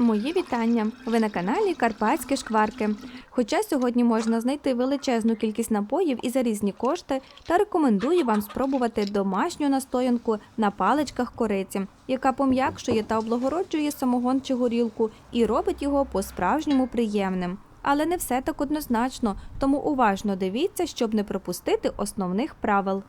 Мої вітання! Ви на каналі Карпатські шкварки. Хоча сьогодні можна знайти величезну кількість напоїв і за різні кошти, та рекомендую вам спробувати домашню настоянку на паличках кориці, яка пом'якшує та облагороджує самогон чи горілку і робить його по-справжньому приємним. Але не все так однозначно, тому уважно дивіться, щоб не пропустити основних правил.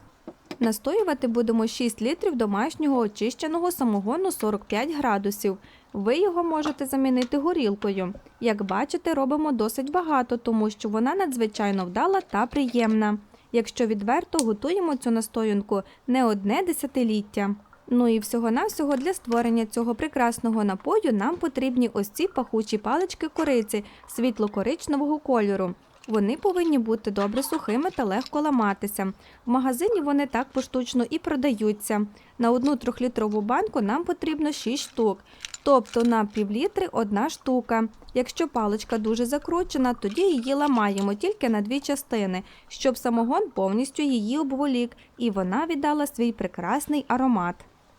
Настоювати будемо 6 літрів домашнього очищеного самогону 45 градусів. Ви його можете замінити горілкою. Як бачите, робимо досить багато, тому що вона надзвичайно вдала та приємна. Якщо відверто, готуємо цю настоянку не одне десятиліття. Ну і всього-навсього для створення цього прекрасного напою нам потрібні ось ці пахучі палички кориці світло-коричневого кольору. Вони повинні бути добре сухими та легко ламатися. В магазині вони так поштучно і продаються. На одну трьохлітрову банку нам потрібно 6 штук, тобто на півлітри одна штука. Якщо паличка дуже закручена, тоді її ламаємо тільки на дві частини, щоб самогон повністю її обволік і вона віддала свій прекрасний аромат.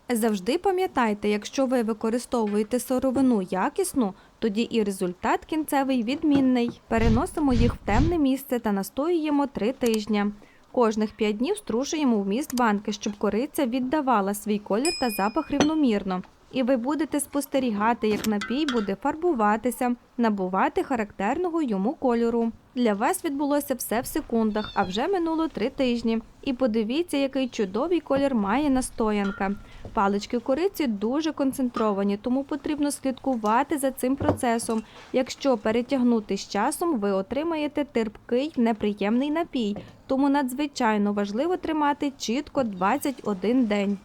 Завжди пам'ятайте, якщо ви використовуєте сировину якісну, тоді і результат кінцевий відмінний. Переносимо їх в темне місце та настоюємо 3 тижні. Кожних 5 днів струшуємо в міст банки, щоб кориця віддавала свій колір та запах рівномірно. І ви будете спостерігати, як напій буде фарбуватися, набувати характерного йому кольору. Для вас відбулося все в секундах, а вже минуло три тижні. І подивіться, який чудовий колір має настоянка. Палички кориці дуже концентровані, тому потрібно слідкувати за цим процесом. Якщо перетягнути з часом, ви отримаєте терпкий, неприємний напій, тому надзвичайно важливо тримати чітко 21 день.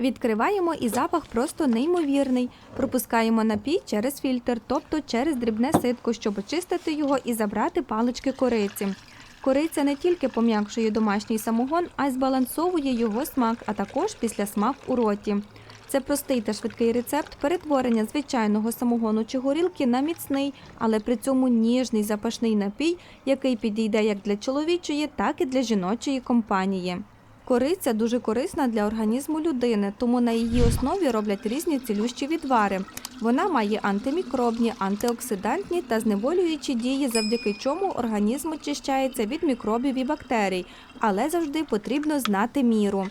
Відкриваємо і запах просто неймовірний. Пропускаємо напій через фільтр, тобто через дрібне ситко, щоб очистити його і забрати палички кориці. Кориця не тільки пом'якшує домашній самогон, а й збалансовує його смак, а також післясмак у роті. Це простий та швидкий рецепт перетворення звичайного самогону чи горілки на міцний, але при цьому ніжний запашний напій, який підійде як для чоловічої, так і для жіночої компанії. Кориця дуже корисна для організму людини, тому на її основі роблять різні цілющі відвари. Вона має антимікробні, антиоксидантні та знеболюючі дії, завдяки чому організм очищається від мікробів і бактерій, але завжди потрібно знати міру.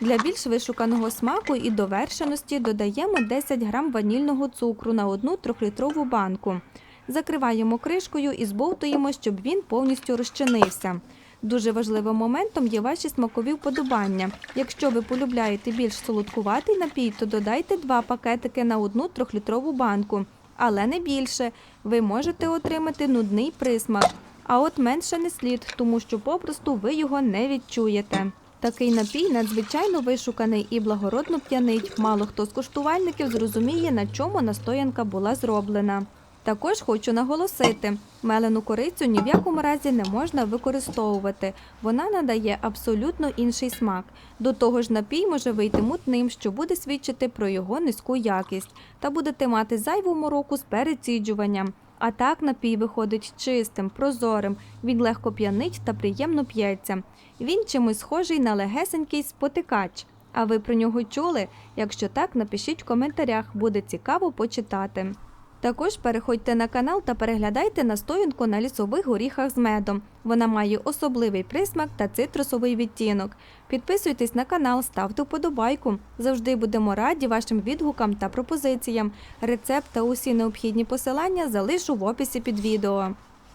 Для більш вишуканого смаку і довершеності додаємо 10 грам ванільного цукру на одну трьохлітрову банку. Закриваємо кришкою і збовтуємо, щоб він повністю розчинився. Дуже важливим моментом є ваші смакові вподобання. Якщо ви полюбляєте більш солодкуватий напій, то додайте два пакетики на одну трьохлітрову банку, але не більше. Ви можете отримати нудний присмак. А от менше не слід, тому що попросту ви його не відчуєте. Такий напій надзвичайно вишуканий і благородно п'янить. Мало хто з куштувальників зрозуміє, на чому настоянка була зроблена. Також хочу наголосити, мелену корицю ні в якому разі не можна використовувати. Вона надає абсолютно інший смак. До того ж, напій може вийти мутним, що буде свідчити про його низьку якість, та будете мати зайву мороку з переціджуванням. А так напій виходить чистим, прозорим, він легко п'янить та приємно п'ється. Він чимось схожий на легесенький спотикач. А ви про нього чули? Якщо так, напишіть в коментарях, буде цікаво почитати. Також переходьте на канал та переглядайте настоянку на лісових горіхах з медом. Вона має особливий присмак та цитрусовий відтінок. Підписуйтесь на канал, ставте вподобайку. Завжди будемо раді вашим відгукам та пропозиціям. Рецепт та усі необхідні посилання залишу в описі під відео.